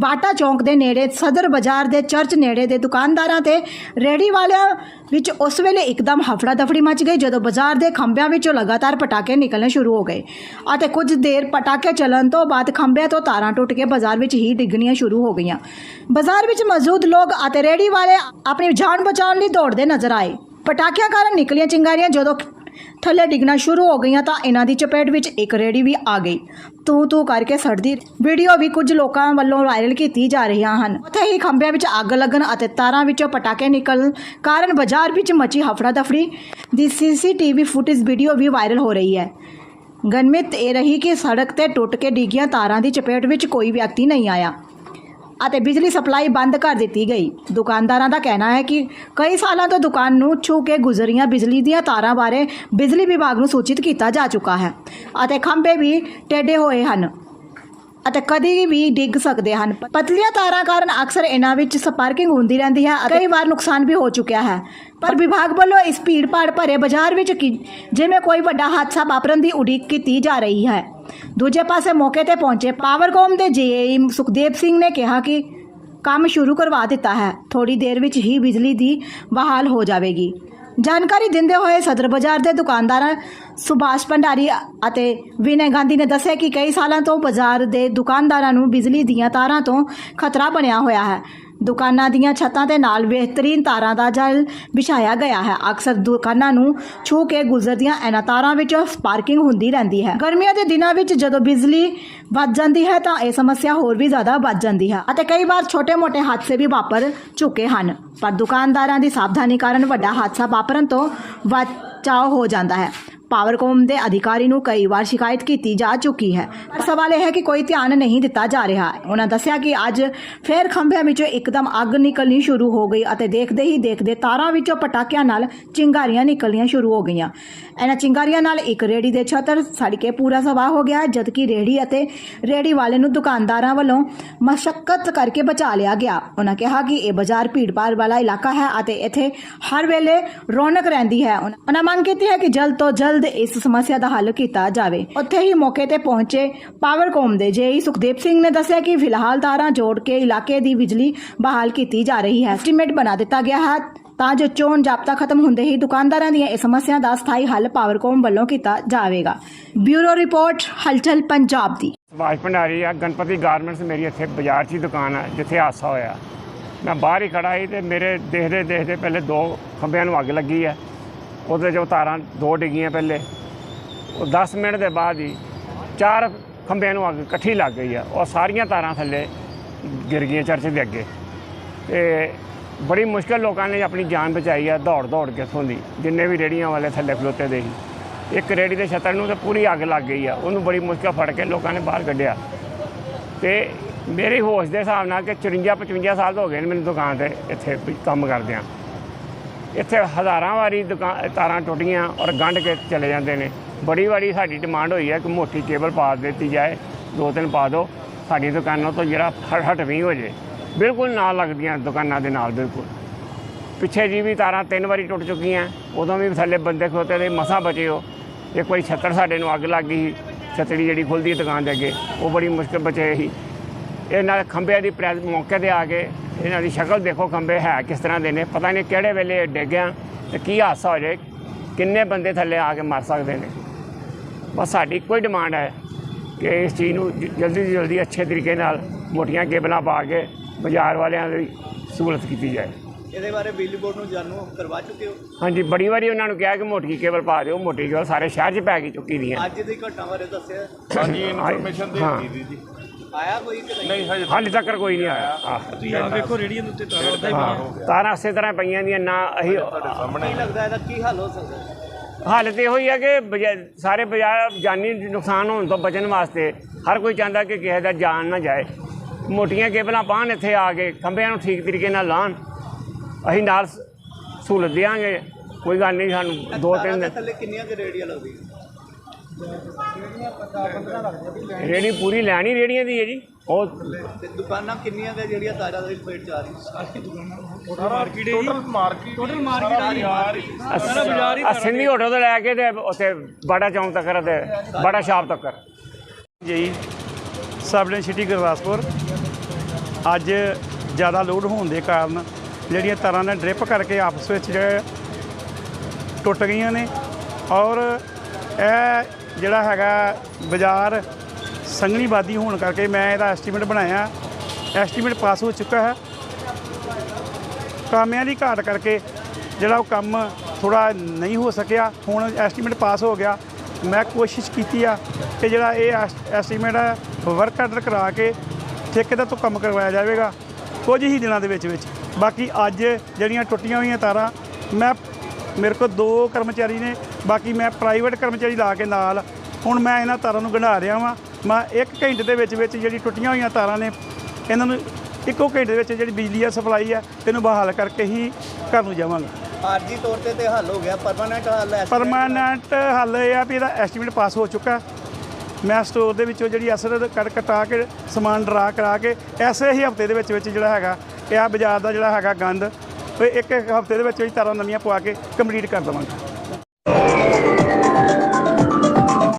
ਬਾਟਾ ਚੌਂਕ ਦੇ ਨੇੜੇ, ਸਦਰ ਬਾਜ਼ਾਰ ਦੇ ਚਰਚ ਨੇੜੇ ਦੇ ਦੁਕਾਨਦਾਰਾਂ ਤੇ ਰੇਹੜੀ ਵਾਲਿਆਂ ਵਿੱਚ ਉਸ ਵੇਲੇ ਇੱਕਦਮ ਹਫੜਾ ਦਫੜੀ ਮਚ ਗਈ, ਜਦੋਂ ਬਾਜ਼ਾਰ ਦੇ ਖੰਭਿਆਂ ਵਿੱਚੋਂ ਲਗਾਤਾਰ ਪਟਾਕੇ ਨਿਕਲਣੇ ਸ਼ੁਰੂ ਹੋ ਗਏ ਅਤੇ ਕੁਝ ਦੇਰ ਪਟਾਕੇ ਚੱਲਣ ਤੋਂ ਬਾਅਦ ਖੰਭਿਆਂ ਤੋਂ ਤਾਰਾਂ ਟੁੱਟ ਕੇ ਬਾਜ਼ਾਰ ਵਿੱਚ ਹੀ ਡਿੱਗਣੀਆਂ ਸ਼ੁਰੂ ਹੋ ਗਈਆਂ। ਬਾਜ਼ਾਰ ਵਿੱਚ ਮੌਜੂਦ ਲੋਕ ਅਤੇ ਰੇਹੜੀ ਵਾਲੇ ਆਪਣੀ ਜਾਨ ਬਚਾਉਣ ਲਈ ਦੌੜਦੇ ਨਜ਼ਰ ਆਏ। ਪਟਾਕਿਆਂ ਕਾਰਨ ਨਿਕਲੀਆਂ ਚਿੰਗਾਰੀਆਂ ਜਦੋਂ ਥੱਲੇ ਡਿੱਗਣਾ ਸ਼ੁਰੂ ਹੋ ਗਈਆਂ ਤਾਂ ਇਹਨਾਂ ਦੀ ਚਪੇਟ ਵਿੱਚ ਇੱਕ ਰੇੜੀ ਵੀ ਆ ਗਈ। ਤੂੰ ਤੂੰ ਕਰਕੇ ਸੜਦੀ ਵੀਡੀਓ ਵੀ ਕੁਝ ਲੋਕਾਂ ਵੱਲੋਂ ਵਾਇਰਲ ਕੀਤੀ ਜਾ ਰਹੀਆਂ ਹਨ। ਉੱਥੇ ਹੀ ਖੰਭਿਆਂ ਵਿੱਚ ਅੱਗ ਲੱਗਣ ਅਤੇ ਤਾਰਾਂ ਵਿੱਚੋਂ ਪਟਾਕੇ ਨਿਕਲਣ ਕਾਰਨ ਬਾਜ਼ਾਰ ਵਿੱਚ ਮਚੀ ਹਫੜਾ ਦਫੜੀ ਦੀ ਸੀਸੀਟੀਵੀ ਫੁਟੇਜ ਵੀਡੀਓ ਵੀ ਵਾਇਰਲ ਹੋ ਰਹੀ ਹੈ। ਗਨਮਿਤ ਇਹ ਰਹੀ ਕਿ ਸੜਕ ਤੇ ਟੁੱਟ ਕੇ ਡਿੱਗੀਆਂ ਤਾਰਾਂ ਦੀ ਚਪੇਟ ਵਿੱਚ ਕੋਈ ਵਿਅਕਤੀ ਨਹੀਂ ਆਇਆ। ਅਤੇ ਬਿਜਲੀ ਸਪਲਾਈ ਬੰਦ ਕਰ ਦਿੱਤੀ ਗਈ। ਦੁਕਾਨਦਾਰਾਂ ਦਾ ਕਹਿਣਾ ਹੈ ਕਿ ਕਈ ਸਾਲਾਂ ਤੋਂ ਦੁਕਾਨ ਨੂੰ ਛੂ ਕੇ ਗੁਜ਼ਰੀਆਂ ਬਿਜਲੀ ਦੀਆਂ ਤਾਰਾਂ ਬਾਰੇ ਬਿਜਲੀ ਵਿਭਾਗ ਨੂੰ ਸੂਚਿਤ ਕੀਤਾ ਜਾ ਚੁੱਕਾ ਹੈ ਅਤੇ ਖੰਭੇ ਵੀ ਟੇਢੇ ਹੋਏ ਹਨ। ਅਤੇ ਕਦੀ ਵੀ ਡਿੱਗ ਸਕਦੇ ਹਨ। ਪਤਲੀਆਂ ਤਾਰਾਂ ਕਾਰਨ ਅਕਸਰ ਇਹਨਾਂ ਵਿੱਚ ਸਪਾਰਕਿੰਗ ਹੁੰਦੀ ਰਹਿੰਦੀ ਹੈ ਅਤੇ ਕਈ ਵਾਰ ਨੁਕਸਾਨ ਵੀ ਹੋ ਚੁੱਕਿਆ ਹੈ। ਪਰ ਵਿਭਾਗ ਵੱਲੋਂ ਇਸ ਭੀੜ ਭਾੜ ਭਰੇ ਬਾਜ਼ਾਰ ਵਿੱਚ ਜਿਵੇਂ ਕੋਈ ਵੱਡਾ ਹਾਦਸਾ ਵਾਪਰਨ ਦੀ ਉਡੀਕ ਕੀਤੀ ਜਾ ਰਹੀ ਹੈ। ਦੂਜੇ ਪਾਸੇ ਮੌਕੇ ਤੇ ਪਹੁੰਚੇ ਪਾਵਰਕੌਮ ਦੇ ਜੇਈ ਸੁਖਦੇਵ ਸਿੰਘ ਨੇ ਕਿਹਾ ਕਿ ਕੰਮ ਸ਼ੁਰੂ ਕਰਵਾ ਦਿੱਤਾ ਹੈ। ਥੋੜੀ ਦੇਰ ਵਿੱਚ ਹੀ ਬਿਜਲੀ ਦੀ ਬਹਾਲ ਹੋ ਜਾਵੇਗੀ। ਜਾਣਕਾਰੀ ਦਿੰਦੇ ਹੋਏ ਸਦਰ ਬਾਜ਼ਾਰ ਦੇ ਦੁਕਾਨਦਾਰਾਂ ਸੁਭਾਸ਼ ਭੰਡਾਰੀ ਅਤੇ ਵਿਨੈ ਗਾਂਧੀ ਨੇ ਦੱਸਿਆ ਕਿ ਕਈ ਸਾਲਾਂ ਤੋਂ ਬਾਜ਼ਾਰ ਦੇ ਦੁਕਾਨਦਾਰਾਂ ਨੂੰ ਬਿਜਲੀ ਦੀਆਂ ਤਾਰਾਂ ਤੋਂ ਖਤਰਾ ਬਣਿਆ ਹੋਇਆ ਹੈ। ਦੁਕਾਨਾਂ ਦੀਆਂ ਛੱਤਾਂ ਦੇ ਨਾਲ ਬਿਹਤਰੀਨ ਤਾਰਾਂ ਦਾ ਜਾਲ ਵਿਛਾਇਆ ਗਿਆ ਹੈ। ਅਕਸਰ ਦੁਕਾਨਾਂ ਨੂੰ ਛੂ ਕੇ ਗੁਜ਼ਰਦੀਆਂ ਇਹਨਾਂ ਤਾਰਾਂ ਵਿੱਚ ਸਪਾਰਕਿੰਗ ਹੁੰਦੀ ਰਹਿੰਦੀ ਹੈ। ਗਰਮੀਆਂ ਦੇ ਦਿਨਾਂ ਵਿੱਚ ਜਦੋਂ ਬਿਜਲੀ ਵੱਧ ਜਾਂਦੀ ਹੈ ਤਾਂ ਇਹ ਸਮੱਸਿਆ ਹੋਰ ਵੀ ਜ਼ਿਆਦਾ ਵੱਧ ਜਾਂਦੀ ਹੈ ਅਤੇ ਕਈ ਵਾਰ ਛੋਟੇ-ਮੋਟੇ ਹਾਦਸੇ ਵੀ ਵਾਪਰ ਚੁੱਕੇ ਹਨ। ਪਰ ਦੁਕਾਨਦਾਰਾਂ ਦੀ ਸਾਵਧਾਨੀ ਕਾਰਨ ਵੱਡਾ ਹਾਦਸਾ ਵਾਪਰਨ ਤੋਂ ਬਚਾਅ ਹੋ ਜਾਂਦਾ ਹੈ। ਪਾਵਰਕੌਮ ਦੇ ਅਧਿਕਾਰੀ ਨੂੰ ਕਈ ਵਾਰ ਸ਼ਿਕਾਇਤ ਕੀਤੀ ਜਾ ਚੁੱਕੀ ਹੈ। ਪਰ ਸਵਾਲ ਇਹ ਹੈ ਕਿ ਕੋਈ ਧਿਆਨ ਨਹੀਂ ਦਿੱਤਾ ਜਾ ਰਿਹਾ। ਉਹਨਾਂ ਦੱਸਿਆ ਕਿ ਅੱਜ ਫੇਰ ਖੰਭਿਆਂ ਵਿੱਚੋਂ ਇੱਕਦਮ ਅੱਗ ਨਿਕਲਣੀ ਸ਼ੁਰੂ ਹੋ ਗਈ ਅਤੇ ਦੇਖਦੇ ਹੀ ਦੇਖਦੇ ਤਾਰਾਂ ਵਿੱਚੋਂ ਪਟਾਕਿਆਂ ਨਾਲ ਚਿੰਗਾਰੀਆਂ ਨਿਕਲਣੀਆਂ ਸ਼ੁਰੂ ਹੋ ਗਈਆਂ। ਇਹਨਾਂ ਚਿੰਗਾਰੀਆਂ ਨਾਲ ਇੱਕ ਰੇੜੀ ਦੇ ਛਤਰ ਸੜ ਕੇ ਪੂਰਾ ਸਵਾਹ ਹੋ ਗਿਆ, ਜਦਕਿ ਰੇੜੀ ਅਤੇ ਰੇੜੀ ਵਾਲੇ ਨੂੰ ਦੁਕਾਨਦਾਰਾਂ ਵੱਲੋਂ ਮਸ਼ਕਤ ਕਰਕੇ ਬਚਾ ਲਿਆ ਗਿਆ। ਉਹਨਾਂ ਕਿਹਾ ਕਿ ਇਹ ਬਾਜ਼ਾਰ ਭੀੜਭਾੜ ਵਾਲਾ ਇਲਾਕਾ ਹੈ ਅਤੇ ਇੱਥੇ ਹਰ ਵੇਲੇ ਰੌਣਕ ਰਹਿੰਦੀ ਹੈ। ਉਨ- ਉਹਨਾਂ ਮੰਗ ਕੀਤੀ ਹੈ ਕਿ ਜਲਦ ਤੋਂ ਜਲਦ ਇਸ ਸਮੱਸਿਆ ਦਾ ਹੱਲ ਕੀਤਾ ਜਾਵੇ। ਉੱਥੇ ਹੀ ਮੌਕੇ ਤੇ ਪਹੁੰਚੇ ਪਾਵਰਕੌਮ ਦੇ ਜੇਈ ਸੁਖਦੇਵ ਸਿੰਘ ਨੇ ਦੱਸਿਆ ਕਿ ਫਿਲਹਾਲ ਤਾਰਾਂ ਜੋੜ ਕੇ ਇਲਾਕੇ ਦੀ ਬਿਜਲੀ ਬਹਾਲ ਕੀਤੀ ਜਾ ਰਹੀ ਹੈ। ਐਸਟੀਮੇਟ ਬਣਾ ਦਿੱਤਾ ਗਿਆ ਹੈ। ਤਾਂ ਜੋ ਚੋਣ ਜਾਬਤਾ ਖਤਮ ਹੁੰਦੇ ਹੀ ਦੁਕਾਨਦਾਰਾਂ ਦੀਆਂ ਇਸ ਸਮੱਸਿਆ ਦਾ ਸਥਾਈ ਹੱਲ ਪਾਵਰਕੌਮ ਵੱਲੋਂ ਕੀਤਾ ਜਾਵੇਗਾ। ਬਿਊਰੋ ਰਿਪੋਰਟ, ਹਲਚਲ ਪੰਜਾਬ ਦੀ। ਸੁਭਾਸ਼ ਭੰਡਾਰੀ ਆ, ਗਣਪਤੀ ਗਾਰਮੈਂਟਸ ਮੇਰੀ ਇੱਥੇ ਬਾਜ਼ਾਰ 'ਚ ਦੁਕਾਨ ਹੈ ਜਿੱਥੇ ਹਾਦਸਾ ਹੋਇਆ। ਮੈਂ ਬਾਹਰ ਹੀ ਖੜਾ ਸੀ ਤੇ ਮੇਰੇ ਦੇਖਦੇ ਦੇਖਦੇ ਪਹਿਲੇ ਦੋ ਖੰਭਿਆਂ ਨੂੰ ਅੱਗ ਲੱਗੀ ਹੈ ਉਹਦੇ 'ਚੋਂ ਤਾਰਾਂ ਦੋ ਡਿੱਗੀਆਂ ਪਹਿਲੇ। ਉਹ 10 ਮਿੰਟ ਦੇ ਬਾਅਦ ਹੀ ਚਾਰ ਖੰਭਿਆਂ ਨੂੰ ਅੱਗ ਇਕੱਠੀ ਲੱਗ ਗਈ ਆ। ਉਹ ਸਾਰੀਆਂ ਤਾਰਾਂ ਥੱਲੇ ਗਿਰ ਗਈਆਂ ਚਰਚ ਦੇ ਅੱਗੇ। ਤੇ ਬੜੀ ਮੁਸ਼ਕਲ ਲੋਕਾਂ ਨੇ ਆਪਣੀ ਜਾਨ ਬਚਾਈ ਆ ਦੌੜ ਦੌੜ ਕੇ ਇੱਥੋਂ ਦੀ, ਜਿੰਨੇ ਵੀ ਰੇੜੀਆਂ ਵਾਲੇ ਥੱਲੇ ਖਲੋਤੇ ਦੇ ਸੀ। ਇੱਕ ਰੇੜੀ ਦੇ ਛੱਤਰ ਨੂੰ ਤਾਂ ਪੂਰੀ ਅੱਗ ਲੱਗ ਗਈ ਆ। ਉਹਨੂੰ ਬੜੀ ਮੁਸ਼ਕਲ ਫੜ ਕੇ ਲੋਕਾਂ ਨੇ ਬਾਹਰ ਕੱਢਿਆ। ਤੇ ਮੇਰੇ ਹੋਸ਼ ਦੇ ਹਿਸਾਬ ਨਾਲ ਕਿ 54 55 ਸਾਲ ਹੋ ਗਏ ਨੇ ਮੈਨੂੰ ਦੁਕਾਨ ਤੇ ਇੱਥੇ ਵੀ ਕੰਮ ਕਰਦਿਆਂ। ਇੱਥੇ ਹਜ਼ਾਰਾਂ ਵਾਰੀ ਦੁਕਾਨ ਤਾਰਾਂ ਟੁੱਟੀਆਂ ਔਰ ਗੰਢ ਕੇ ਚਲੇ ਜਾਂਦੇ ਨੇ। ਬੜੀ ਵਾਰੀ ਸਾਡੀ ਡਿਮਾਂਡ ਹੋਈ ਹੈ ਕਿ ਮੋਟੀ ਕੇਬਲ ਪਾ ਦਿੱਤੀ ਜਾਏ, ਦੋ ਤਿੰਨ ਪਾ ਦਿਓ ਸਾਡੀ ਦੁਕਾਨਾਂ ਤੋਂ ਜਿਹੜਾ ਹਟ ਹਟਵੀਂ ਹੋ ਜੇ। ਬਿਲਕੁਲ ਨਾਲ ਲੱਗਦੀਆਂ ਦੁਕਾਨਾਂ ਦੇ ਨਾਲ, ਬਿਲਕੁਲ। ਪਿੱਛੇ ਜੀ ਵੀ ਤਾਰਾਂ ਤਿੰਨ ਵਾਰੀ ਟੁੱਟ ਚੁੱਕੀਆਂ, ਉਦੋਂ ਵੀ ਥੱਲੇ ਬੰਦੇ ਖੋਤੇ ਦੇ ਮਸਾਂ ਬਚੇ ਹੋ ਇੱਕ ਵਾਰੀ ਛੱਤਰ ਸਾਡੇ ਨੂੰ ਅੱਗ ਲੱਗ ਗਈ ਛਤੜੀ ਜਿਹੜੀ ਖੁੱਲਦੀ ਦੁਕਾਨ ਦੇ ਅੱਗੇ, ਉਹ ਬੜੀ ਮੁਸ਼ਕਲ ਬਚੇ ਸੀ। ਇਹਨਾਂ ਖੰਭਿਆਂ ਦੀ ਪ੍ਰੈਸ ਮੌਕੇ ਤੇ ਆ ਕੇ ਇਹਨਾਂ ਦੀ ਸ਼ਕਲ ਦੇਖੋ ਖੰਭੇ ਹੈ ਕਿਸ ਤਰ੍ਹਾਂ ਦੇ ਨੇ ਪਤਾ ਨਹੀਂ ਕਿਹੜੇ ਵੇਲੇ ਡਿੱਗਿਆ ਤੇ ਕੀ ਹਾਦਸਾ ਹੋ ਜਾਏ ਕਿੰਨੇ ਬੰਦੇ ਥੱਲੇ ਆ ਕੇ ਮਰ ਸਕਦੇ ਨੇ। ਬਸ ਸਾਡੀ ਕੋਈ ਡਿਮਾਂਡ ਹੈ ਕਿ ਇਸ ਚੀਜ਼ ਨੂੰ ਜਲਦੀ ਤੋਂ ਜਲਦੀ ਅੱਛੇ ਤਰੀਕੇ ਨਾਲ ਮੋਟੀਆਂ ਕੇਬਲਾਂ ਪਾ ਕੇ ਬਾਜ਼ਾਰ ਵਾਲਿਆਂ ਦੀ ਸਹੂਲਤ ਕੀਤੀ ਜਾਏ। ਇਹਦੇ ਬਾਰੇ ਬਿਜਲੀ ਬੋਰਡ ਨੂੰ ਜਾਣੂ ਕਰਵਾ ਚੁੱਕੇ ਹੋ? ਹਾਂਜੀ ਬੜੀ ਵਾਰੀ ਉਹਨਾਂ ਨੂੰ ਕਿਹਾ ਕਿ ਮੋਟੀ ਕੇਬਲ ਪਾ ਦਿਓ ਮੋਟੀ ਕੇਬਲ ਸਾਰੇ ਸ਼ਹਿਰ 'ਚ ਪੈ ਗਈ ਚੁੱਕੀ ਦੀਆਂ। ਅੱਜ ਦੀ ਘਟਨਾ ਬਾਰੇ ਦੱਸਿਆ। ਹਾਂਜੀ ਇਨਫੋਰਮੇਸ਼ਨ ਦੇ। ਦਿੱਤੀ ਜੀ। ਆਇਆ ਕੋਈ ਕਿ ਨਹੀਂ? ਨਹੀਂ ਹਜੇ ਹਾਲੇ ਤੱਕ ਕੋਈ ਨਹੀਂ ਆਇਆ। ਆਹ, ਤੁਸੀਂ ਹੁਣ ਵੇਖੋ ਰੇੜੀਆਂ ਦੇ ਉੱਤੇ ਤਾਰਾਂ ਉਦਾਂ ਹੀ ਹਾਂ ਤਾਰਾਂ ਇਸੇ ਤਰ੍ਹਾਂ ਪਈਆਂ ਦੀਆਂ ਨਾ ਅਸੀਂ ਸਾਹਮਣੇ ਲੱਗਦਾ ਇਹਦਾ ਕੀ ਹੱਲ ਹੋ ਸਕਦਾ? ਹੈ? ਹਾਲਤ ਇਹੋ ਹੀ ਹੈ ਕਿ ਬਜਾ- ਸਾਰੇ ਬਾਜ਼ਾਰ ਜਾਨੀ ਨੁਕਸਾਨ ਹੋਣ ਤੋਂ ਬਚਣ ਵਾਸਤੇ ਹਰ ਕੋਈ ਚਾਹੁੰਦਾ ਕਿ ਕਿਸੇ ਦਾ ਜਾਨ ਨਾ ਜਾਏ। ਮੋਟੀਆਂ ਕੇਬਲਾਂ ਪਾਉਣ ਇੱਥੇ ਆ ਕੇ ਖੰਭਿਆਂ ਨੂੰ ਠੀਕ ਤਰੀਕੇ ਨਾਲ ਲਾਉਣ। ਅਸੀਂ ਨਾਲ ਸ- ਸਹੂਲਤ ਦਿਆਂਗੇ ਕੋਈ ਗੱਲ ਨਹੀਂ ਸਾਨੂੰ ਦੋ ਤਾਰਾਂ ਤਿੰਨ ਦੇ ਦਿਨ। ਥੱਲੇ ਕਿੰਨੀਆਂ ਕੁ ਰੇੜੀਆਂ ਲੱਗਦੀਆਂ? ਰੇੜੀ ਪੂਰੀ ਲੈਣੀ ਰੇੜੀਆਂ ਦੀ ਹੈ ਜੀ? ਉਹ ਤੇ ਦੁਕਾਨਾਂ ਕਿੰਨੀਆਂ ਕੁ ਜਿਹੜੀਆਂ ਤਾਰਾਂ ਦੇ ਪੇਟ ਚ ਆ ਰਹੀਆਂ ਮਾਰਕੀਟ ਹੈ ਟੋਟਲ ਮਾਰਕੀਟ ਟੋਟਲ ਮਾਰਕੀਟ ਆ ਰਹੀ ਸਾਰਾ ਬਾਜ਼ਾਰ ਹੀ। ਸਿੰਧੀ ਹੋਟਲ ਤੋਂ ਲੈ ਕੇ ਤੇ ਉੱਥੇ ਬਾੜਾ ਚੌਂਕ ਤੱਕ ਤੇ ਬਾੜਾ ਸ਼ਾਪ ਤੱਕ। ਜੀ। Sub city Gurdaspur. ਅੱਜ ਜ਼ਿਆਦਾ ਲੋਡ ਹੋਣ ਦੇ ਕਾਰਨ ਜਿਹੜੀਆਂ ਤਾਰਾਂ ਨੇ ਡ੍ਰਿਪ ਕਰਕੇ ਆਪਸ ਵਿੱਚ ਜਿਹੜੇ ਟੁੱਟ ਗਈਆਂ ਨੇ। ਔਰ ਇਹ ਜਿਹੜਾ ਹੈਗਾ ਬਾਜ਼ਾਰ ਸੰਘਣੀ ਬਾਦੀ ਹੋਣ ਕਰਕੇ ਮੈਂ ਇਹਦਾ ਐਸਟੀਮੇਟ ਬਣਾਇਆ। ਐਸਟੀਮੇਟ ਪਾਸ ਹੋ ਚੁੱਕਾ ਹੈ। ਕਾਮਿਆਂ ਦੀ ਘਾਟ ਕਰਕੇ ਜਿਹੜਾ ਉਹ ਕੰਮ ਥੋੜਾ ਨਹੀਂ ਹੋ ਸਕਿਆ, ਹੁਣ ਐਸਟੀਮੇਟ ਪਾਸ ਹੋ ਗਿਆ। ਮੈਂ ਕੋਸ਼ਿਸ਼ ਕੀਤੀ ਆ ਕਿ ਜਿਹੜਾ ਇਹ ਐਸਟੀਮੇਟ ਹੈ ਵਰਕ ਆਰਡਰ ਕਰਾ ਕੇ ਠੇਕੇਦਾਰ ਤੋਂ ਕੰਮ ਕਰਵਾਇਆ ਜਾਵੇਗਾ। ਕੁਝ ਹੀ ਦਿਨਾਂ ਦੇ ਵਿੱਚ ਵਿੱਚ ਬਾਕੀ ਅੱਜ ਜਿਹੜੀਆਂ ਟੁੱਟੀਆਂ ਹੋਈਆਂ ਤਾਰਾਂ, ਮੈਂ ਮੇਰੇ ਕੋਲ ਦੋ ਕਰਮਚਾਰੀ ਨੇ ਬਾਕੀ ਮੈਂ ਪ੍ਰਾਈਵੇਟ ਕਰਮਚਾਰੀ ਲਾ ਕੇ ਨਾਲ। ਹੁਣ ਮੈਂ ਇਹਨਾਂ ਤਾਰਾਂ ਨੂੰ ਗੰਢਾ ਰਿਹਾ ਵਾਂ। ਮੈਂ 1 ਘੰਟੇ ਦੇ ਵਿੱਚ ਵਿੱਚ ਜਿਹੜੀ ਟੁੱਟੀਆਂ ਹੋਈਆਂ ਤਾਰਾਂ ਨੇ ਇਹਨਾਂ ਨੂੰ ਇੱਕੋ ਘੰਟੇ ਦੇ ਵਿੱਚ ਜਿਹੜੀ ਬਿਜਲੀ ਆ ਸਪਲਾਈ ਆ ਇਹਨੂੰ ਬਹਾਲ ਕਰਕੇ ਹੀ ਘਰ ਨੂੰ ਜਾਵਾਂਗਾ। ਆਰਜੀ ਤੌਰ ਤੇ ਤੇ ਹੱਲ ਹੋ ਗਿਆ ਪਰਮਾਨੈਂਟ ਹੱਲ ਹੈ ਪਰਮਾਨੈਂਟ ਹੱਲ ਇਹ ਆ ਵੀ ਇਹਦਾ ਐਸਟੀਮੇਟ ਪਾਸ ਹੋ ਚੁੱਕਾ। ਮੈਂ ਸਟੋਰ ਦੇ ਵਿੱਚੋਂ ਜਿਹੜੀ ਅਸਰ ਕੱਟ ਕਟਾ ਕੇ ਸਮਾਨ ਡਰਾ ਕਰਾ ਕੇ ਐਸੇ ਹੀ ਹਫ਼ਤੇ ਦੇ ਵਿੱਚ ਵਿੱਚ ਜਿਹੜਾ ਹੈਗਾ ਇਹ ਆ ਬਾਜ਼ਾਰ ਦਾ ਜਿਹੜਾ ਹੈਗਾ ਗੰਦ। ਉਹ ਇੱਕ ਇੱਕ ਹਫ਼ਤੇ ਦੇ ਵਿੱਚ ਵਿੱਚ ਤਾਰਾਂ ਨਵੀਆਂ ਪਵਾ ਕੇ ਕੰਪਲੀਟ ਕਰ ਦੇਵਾਂਗਾ।